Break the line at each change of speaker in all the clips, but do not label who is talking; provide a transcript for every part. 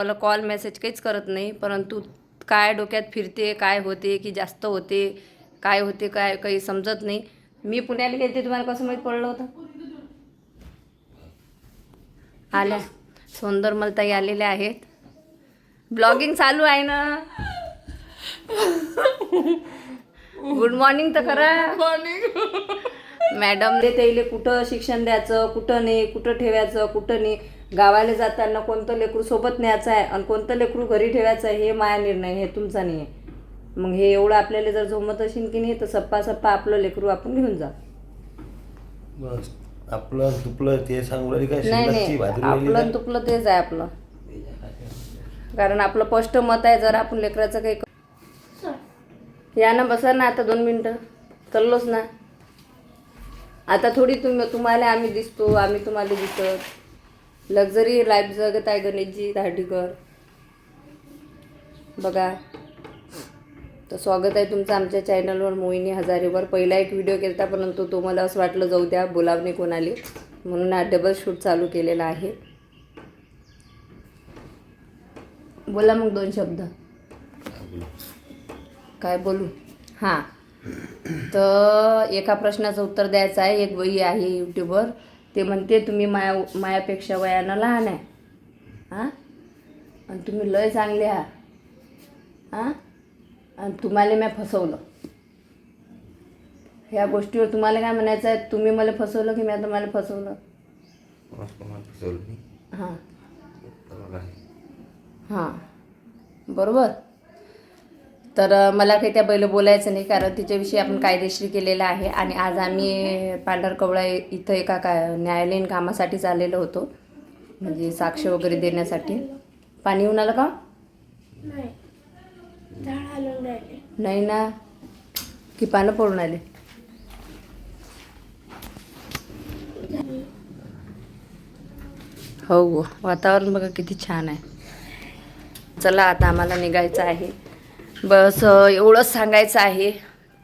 मला call message काहीच करत नाही परंतु काय डोक्यात फिरते काय होते की जास्त होते काय होते काय काही समजत नाही. मी पुण्याला गेलते तुम्हाला कसं माहीत पडलं होतं? आल्या. सुंदर मलताई आलेल्या आहेत. ब्लॉगिंग चालू आहे ना? गुड मॉर्निंग तर करा मॅडम दे त्याला कुठं शिक्षण द्यायचं कुठं नाही कुठं ठेवायचं कुठं नाही. गावाला जाताना कोणतं लेकरू सोबत न्यायचं आहे आणि कोणतं लेकरू घरी ठेवायचं आहे हे माया निर्णय हे तुमचा नाही आहे मग हे एवढं आपल्याला जर जमत असेल की नाही तर सप्पा सप्पा आपलं लेकरू आपण घेऊन जा.
बस. आपलं तुपलं ते सांगू राहिली काय
नाही
शिल्लकची
नाही.
भाजी राहिली
आपलं तुपलं तेच आहे आपलं. कारण आपलं स्पष्ट मत आहे जर आपण लेकराचं काही या ना बसा ना आता दोन मिनटं. चाललोच ना. आता थोडी तुम्ही तुम्हाला आम्ही दिसतो आम्ही तुम्हाला दिसत. लक्झरी लाईफ जगत आहे गणेशजी धाडीकर बघा. तर स्वागत आहे तुमचं आमच्या चॅनलवर मोहिनी हजारेवर. पहिला एक व्हिडिओ केला परंतु तो मला असं वाटलं जाऊ द्या बोलावणे कोणाले. म्हणून हा डबल शूट चालू केलेला आहे. बोला मग दोन शब्द. काय बोलू? हां. तर एका प्रश्नाचं उत्तर द्यायचं आहे. एक वही आहे यूट्यूबवर ते म्हणते तुम्ही माया मायापेक्षा वयानं लहान आहे. हां आणि तुम्ही लय चांगले आहात. हां आणि तुम्हाला मी फसवलं. ह्या गोष्टीवर तुम्हाला काय म्हणायचं आहे? तुम्ही मला फसवलं की मी तुम्हाला फसवलं? हां. हां. बरोबर? तर मला काही त्या बैल बोलायचं नाही कारण तिच्याविषयी आपण कायदेशीर केलेलं आहे आणि आज आम्ही पांढरकवळा इथं एका का न्यायालयीन कामासाठी आलेलो होतो म्हणजे साक्ष वगैरे देण्यासाठी. पाणी येऊन आलं का?
नाही.
ना? की पानं पडून आले? हो हो. वातावरण बघा किती छान आहे. चला आता आम्हाला निघायचं आहे. बस एवढंच सांगायचं आहे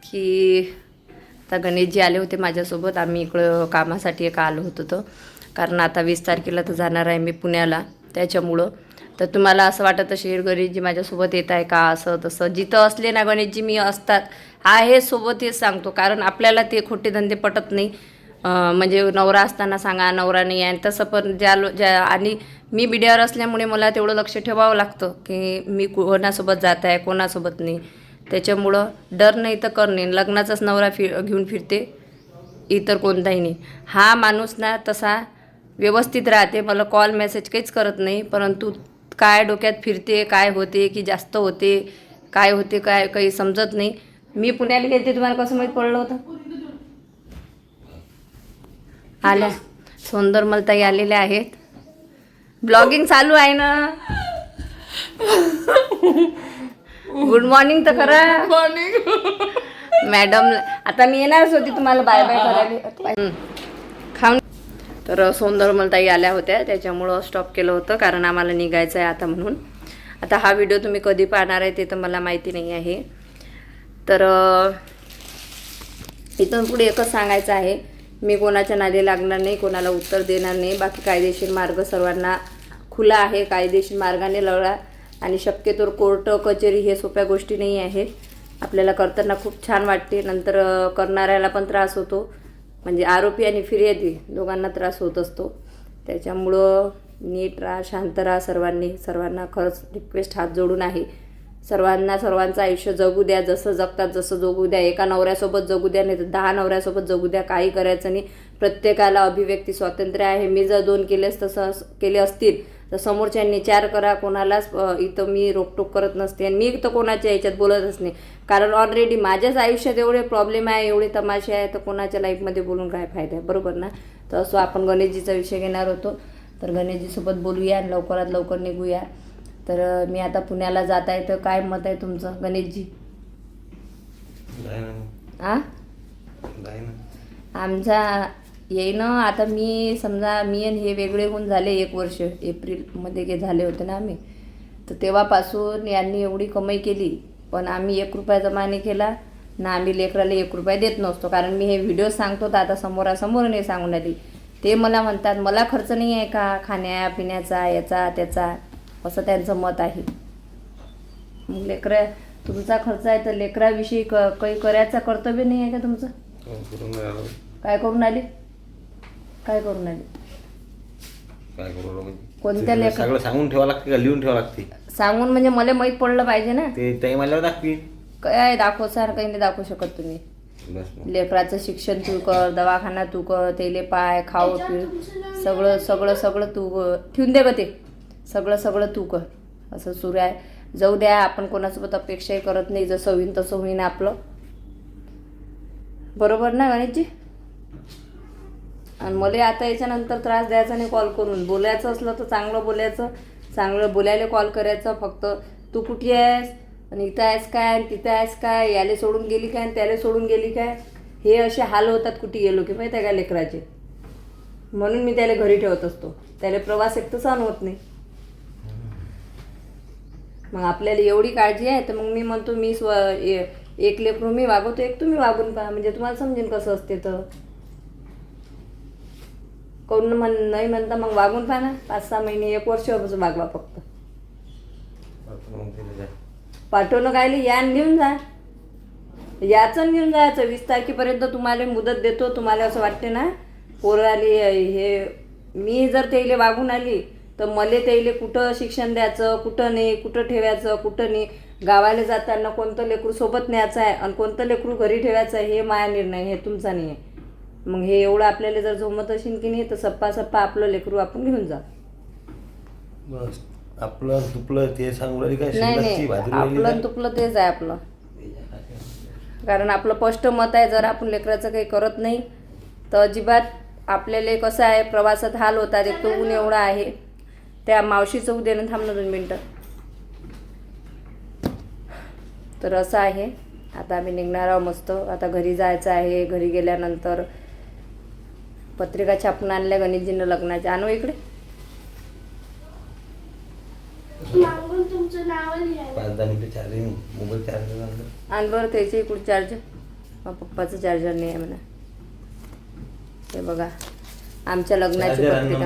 की आता गणेशजी आले होते माझ्यासोबत. आम्ही इकडं कामासाठी एका आलो होतो तर. कारण आता वीस तारखेला तर जाणार आहे मी पुण्याला त्याच्यामुळं. तर तुम्हाला असं वाटत असेल गणेशजी माझ्यासोबत येत आहे का? असं तसं. जिथं असले ना गणेशजी मी असतात. आहे सोबत हेच सांगतो. कारण आपल्याला ते खोटे धंदे पटत नाही. म्हणजे नवरा असताना सांगा नवरा नाही आहे. तसं पण ज्या लो ज्या आणि मी बिड्यावर असल्यामुळे मला तेवढं लक्ष ठेवावं लागतं की मी कोणासोबत जात आहे कोणासोबत नाही. त्याच्यामुळं डर नाही तर कर नाही. लग्नाचाच नवरा फिर घेऊन फिरते इतर कोणताही नाही. हा माणूस ना तसा व्यवस्थित राहते. मला कॉल मेसेज काहीच करत नाही. परंतु काय डोक्यात फिरते काय होते की जास्त होते काय होते काय काही समजत नाही. मी पुण्याला गेलते तुम्हाला कसं माहीत पडलं होतं? आल्या सुंदर मलताई आलेल्या आहेत. ब्लॉगिंग चालू आहे ना? गुड मॉर्निंग तर करा मॅडम आता मी येणारच होती तुम्हाला. बाय बाय करायला. खाऊन तर सुंदर मलताई आल्या होत्या. त्याच्यामुळं स्टॉप केलं होतं. कारण आम्हाला निघायचं आहे आता म्हणून. आता हा व्हिडिओ तुम्ही कधी पाहणार आहे ते तर मला माहिती नाही आहे. तर इथून पुढे एकच सांगायचं आहे. मी कोणाच्या नादी लागणार नाही कोणाला उत्तर देणार नाही. बाकी कायदेशीर मार्ग सर्वांना खुला आहे. कायदेशीर मार्गाने लढा आणि शक्यतोर कोर्ट कचेरी हे सोप्या गोष्टी नाही आहेत. आपल्याला करताना खूप छान वाटते. नंतर करणाऱ्याला पण त्रास होतो. म्हणजे आरोपी आणि फिर्यादी दोघांना त्रास होत असतो. त्याच्यामुळं नीट राहा शांत राहा सर्वांनी. सर्वांना खरंच रिक्वेस्ट हात जोडून आहे. सर्वांना सर्वांचं आयुष्य जगू द्या जसं जगतात जसं जगू द्या. एका नवऱ्यासोबत जगू द्या नाही तर दहा नवऱ्यासोबत जगू द्या काही करायचं नाही. प्रत्येकाला अभिव्यक्ती स्वातंत्र्य आहे. मी जर दोन केलेस तसं केले असतील तर समोरच्यांनी चार करा. कोणालाच इथं मी रोकटोक करत नसते आणि मी तर कोणाच्या याच्यात बोलतच नाही. कारण ऑलरेडी माझ्याच आयुष्यात एवढे प्रॉब्लेम आहे एवढे तमाशे आहे तर कोणाच्या लाईफमध्ये बोलून काय फायदा आहे? बरोबर ना? तर असं आपण गणेशजीचा विषय घेणार होतो. तर गणेशजीसोबत बोलूया आणि लवकरात लवकर निघूया. तर मी आता पुण्याला जात आहे तर काय मत आहे तुमचं गणेशजी? आ? आमचा येईन. आता मी समजा मी आणि हे वेगळे होऊन झाले एक वर्ष एप्रिलमध्ये गे झाले होते ना आम्ही. तर तेव्हापासून यांनी एवढी कमाई केली पण आम्ही एक रुपया जमा नाही केला. ना आम्ही लेकराला एक रुपया देत नसतो कारण मी हे व्हिडिओ सांगतो तर आता समोरासमोर नाही सांगून आली. ते मला म्हणतात मला खर्च नाही आहे का? खाण्या पिण्याचा याचा त्याचा. असं त्यांचं मत आहे. मग लेकरा तुमचा खर्च आहे तर लेकराविषयी क काही करायचं कर्तव्य नाही आहे का तुमचं?
राहिलो.
काय करून आले? काय करून आले?
काय करू म्हणजे?
कोणत्या लेखा-
सगळं सांगून ठेवा लागते का? लिहून ठेवा लागते?
सांगून म्हणजे मला माहीत पडलं पाहिजे ना.
ते ताई मला दाखवी.
काय दाखव सार? काही नाही दाखवू शकत तुम्ही.
बस मग.
लेकराचं शिक्षण तू कर दवाखाना तू कर तेले पाय खाऊ पिऊ सगळं सगळं सगळं तू. ठेवून दे ग ते. सगळं सगळं तू कर. असं सुरू आहे. जाऊ द्या आपण कोणासोबत अपेक्षाही करत नाही. जसं होईन तसं होईन आपलं. बरोबर ना गणेशजी? आणि मला आता याच्यानंतर त्रास द्यायचा नाही कॉल करून. बोलायचं असलं तर चांगलं बोलायचं. चांगलं बोलायला कॉल करायचं फक्त. तू कुठे आहेस? आणि इथं आहेस काय? आणि तिथं आहेस काय? याले सोडून गेली काय? आणि त्याला सोडून गेली काय? हे असे हाल होतात कुठे गेलो की माहिती आहे का लेकराचे? म्हणून मी त्याला घरी ठेवत असतो. त्याला प्रवास एक तर सहन होत नाही. मग आपल्याला एवढी काळजी आहे तर मग मी म्हणतो मी स्व ए- एक लेकरू मी वागवतो एक तुम्ही वागून पहा. म्हणजे तुम्हाला समजेन कसं असते तर. कोण म्हण नाही म्हणता मग वागून पहा ना. पाच सहा महिने एक वर्ष वागवा फक्त.
मग
पाठवणं कायले यान घेऊन जा. याचं घेऊन जायचं. वीस तारखेपर्यंत तुम्हाला मुदत देतो. तुम्हाला असं वाटते ना? पोरं आली हे मी जर त्याइले वागून आली तर मला त्याइले कुठं शिक्षण द्यायचं कुठं नाही कुठं ठेवायचं कुठं नाही? गावाला जाताना कोणतं लेकरू सोबत न्यायचं आहे आणि कोणतं लेकरू घरी ठेवायचं आहे हे माया निर्णय हे तुमचा नाही आहे. मग हे एवढं आपल्याला जर जमत असेल की नाही तर सप्पा सप्पा आपलं लेकरू आपण घेऊन जा.
बस. आपलं तुपलं ते सांगू राहिली काय?
नाही नाही.
राहिली
आपलं
काय?
तुपलं तेच आहे आपलं. कारण आपलं स्पष्ट मत आहे जर आपण लेकराचं काही करत नाही तर अजिबात आपल्याला कसं आहे प्रवासात हाल होतात एक तर ऊन एवढं आहे. त्या मावशीचं उद्या ना थांब ना दोन मिनटं. तर असं आहे. आता आम्ही निघणार आहोत मस्त. आता घरी जायचं आहे. घरी गेल्यानंतर पत्रिका छापून आणल्या गणेशजीनं लग्नाच्या. आणू इकडे. आण बरं त्याचे इकडे चार्जर मग पप्पाचं चार्जर नाही आहे म्हणा. हे बघा. आमच्या लग्नाची पत्रिका.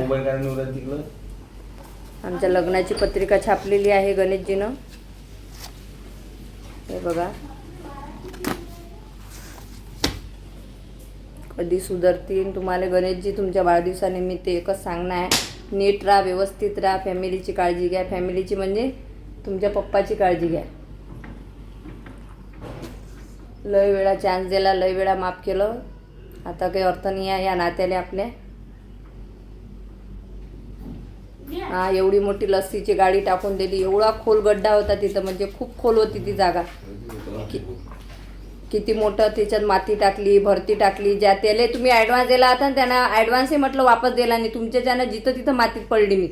आमच्या लग्नाची पत्रिका छापलेली आहे गणेशजीनं. हे बघा. कधी सुधरतील तुम्हाला गणेशजी तुमच्या वाढदिवसानिमित्त एकच सांगणं आहे. नीट राहा व्यवस्थित राहा फॅमिलीची काळजी घ्या. फॅमिलीची म्हणजे तुमच्या पप्पाची काळजी घ्या. लय वेळा चान्स दिला लय वेळा माफ केलं. आता काही अर्थ नाही आहे या नात्याने आपल्या हा एवढी मोठी लस्सीची गाडी टाकून दिली. एवढा खोल गड्डा होता तिथं म्हणजे खूप खोल होती ती जागा. कि- किती मोठं त्याच्यात माती टाकली भरती टाकली ज्या त्याला तुम्ही ॲडव्हान्स दिला होता ना त्यांना ॲडव्हान्सही म्हटलं वापस दिला नाही. तुमच्याच्यानं जिथं तिथं मातीत पडली मी.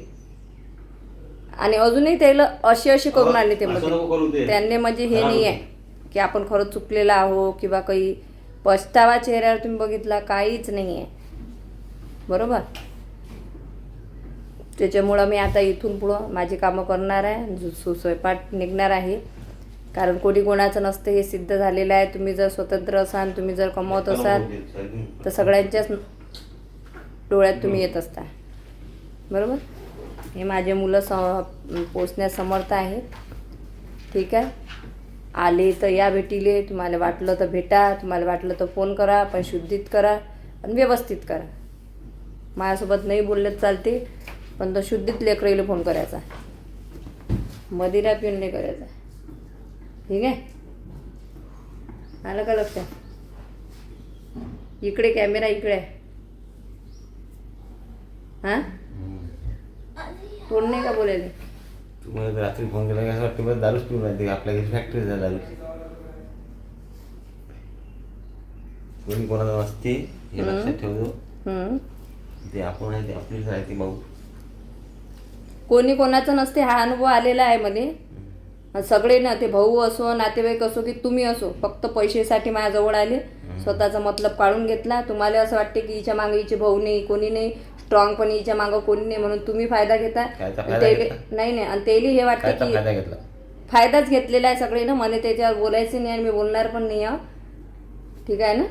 आणि अजूनही त्याला अशी अशी करून आणली ते
ते.
त्यांनी म्हणजे हे नाही आहे की आपण खरंच चुकलेला आहो किंवा काही पछतावा चेहऱ्यावर तुम्ही बघितला काहीच नाही आहे. बरोबर? त्याच्यामुळं मी आता इथून पुढं माझी कामं करणार आहे जो- सु स्वयंपाक निघणार आहे. कारण कोणी कोणाचं नसतं हे सिद्ध झालेलं आहे. तुम्ही जर स्वतंत्र असाल तुम्ही जर कमवत असाल तर सगळ्यांच्याच डोळ्यात तुम्ही येत असता. बरोबर? हे माझे मुलं स पोचण्यास समर्थ आहेत. ठीक आहे? आले तर या भेटीले. तुम्हाला वाटलं तर भेटा. तुम्हाला वाटलं तर फोन करा. पण शुद्धीत करा आणि व्यवस्थित करा. माझ्यासोबत नाही बोलले चालते. पण तो शुद्धीत लेकराईला फोन करायचा. मदिरा पिऊन नाही करायचा. ठीक आहे? आलं का लक्षात? इकडे कॅमेरा इकडे. आहे हां? तोंड नाही का बोलायला
तुम्हाला तर रात्री फोन केला असं वाटतं? बस दारूच पिऊन राहते आपल्या घरी फॅक्टरी झाली दारूची कोणी कोणाला नसते हे लक्षात ठेवतो. ते आपण आहे ते आपलीच राहते भाऊ.
कोणी कोणाचं नसते हा अनुभव आलेला आहे मध्ये सगळे ना ते भाऊ असो नातेवाईक असो की तुम्ही असो फक्त पैशासाठी माझ्याजवळ आले. स्वतःचा मतलब काढून घेतला. तुम्हाला असं वाटते की हिच्या मागे हिचे भाऊ नाही कोणी नाही स्ट्रॉंग पण हिच्या मागं कोणी नाही म्हणून तुम्ही फायदा घेता? नाही नाही आणि तेली हे वाटते की फायदाच घेतलेला आहे सगळे ना मला त्याच्यावर बोलायचं नाही आणि मी बोलणार पण नाही ठीक आहे ना?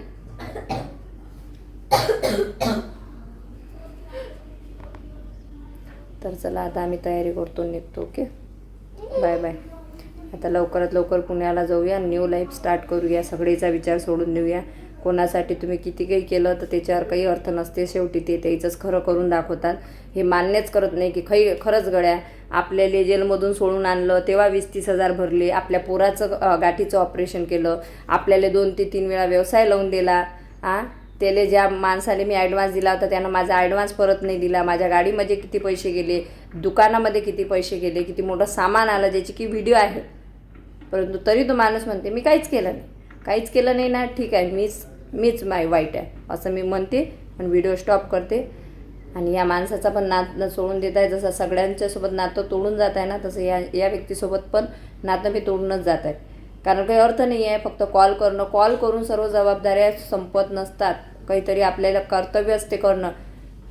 तर चला आता आम्ही तयारी करतो निघतो ओके? Bye bye. आता लवकरात लवकर पुण्याला जाऊया न्यू लाईफ स्टार्ट करूया सगळेचा विचार सोडून देऊया. कोणासाठी तुम्ही किती काही केलं तर त्याच्यावर काही अर्थ नसते. शेवटी ते त्याचंच खरं करून दाखवतात. हे मान्यच करत नाही की खै खरंच गड्या आपल्याला जेलमधून सोडून आणलं तेव्हा वीस तीस हजार भरले. आपल्या पोराचं गाठीचं ऑपरेशन केलं. आपल्याला दोन ते तीन वेळा व्यवसाय लावून दिला. आ? त्याला ज्या माणसाने मी ॲडव्हान्स दिला होता त्यानं माझा ॲडव्हान्स परत नाही दिला. माझ्या गाडीमध्ये किती पैसे गेले दुकानामध्ये किती पैसे गेले किती मोठं सामान आलं ज्याची की व्हिडिओ आहे. परंतु तरी तो माणूस म्हणते मी काहीच केलं नाही. काहीच केलं नाही ना ठीक आहे मीच मीच माय वाईट आहे. असं मी म्हणते पण व्हिडिओ स्टॉप करते. आणि या माणसाचा पण नातं सोडून देत आहे. जसं सगळ्यांच्यासोबत नातं तोडून जात आहे ना तसं या या व्यक्तीसोबत पण नातं मी तोडूनच जात आहे. कारण काही अर्थ नाही आहे फक्त कॉल करणं. कॉल करून सर्व जबाबदाऱ्या संपत नसतात. काहीतरी आपल्याला कर्तव्य असते करणं.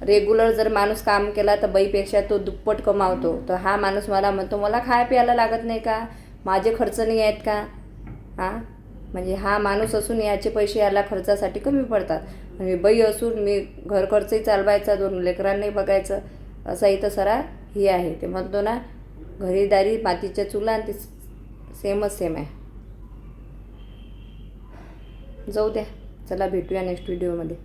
रेग्युलर जर माणूस काम केला तर बाईपेक्षा तो दुप्पट कमावतो. तर हा माणूस मला म्हणतो मला खाय प्यायला लागत नाही का? माझे खर्च नाही आहेत का? हां? म्हणजे हा माणूस असून याचे पैसे याला खर्चासाठी कमी पडतात. आणि बाई असून मी घर खर्चही चालवायचा दोन लेकरांनाही बघायचं असा इथं सरा ही आहे. ते म्हणतो ना घरीदारी मातीच्या चुला आणि ती सेमच सेम आहे. जाऊ द्या. चला भेटूया नेक्स्ट व्हिडिओमध्ये